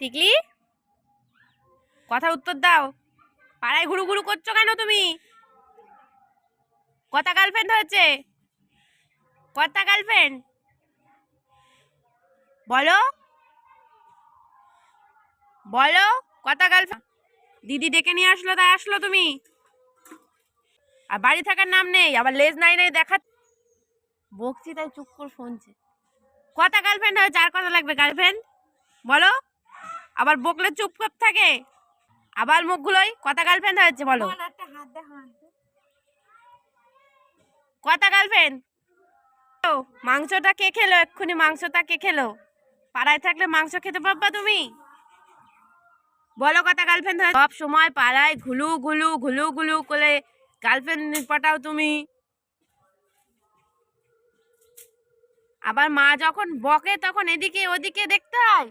টিকলি কথা উত্তর দাও। পাড়ায় ঘুরু ঘুরু করছ কেন তুমি? কথা গার্লফ্রেন্ড হয়েছে? কথা গার্লফ্রেন্ড বলো। বলো, কথা গার্লফ্রেন্ড দিদি ডেকে নিয়ে আসলো, তাই আসলো তুমি? আর বাড়ি থাকার নাম নেই, আবার লেজ নাই নাই দেখা বকছি তাই চুপ করে শুনছে। কথা গার্লফ্রেন্ড হয়েছে, আর কথা লাগবে গার্লফ্রেন্ড বলো। আবার বকলে চুপ করে থাকে। আবার মুখগুলোই কথা গার্লফ্রেন্ড হয়েছে বলো। কথা গার্লফ্রেন্ড মাংসটা কে খেলো? এক্ষুনি মাংসটা কে খেলো? পাড়ায় থাকলে মাংস খেতে পারবা তুমি? বলো কথা গার্লফ্রেন্ড সব সময় পাড়ায় ঘুলু ঘুলু ঘুলু ঘুলু করে গার্লফ্রেন্ড পাঠাও তুমি। আবার মা যখন বকে তখন এদিকে ওদিকে দেখতে হয়।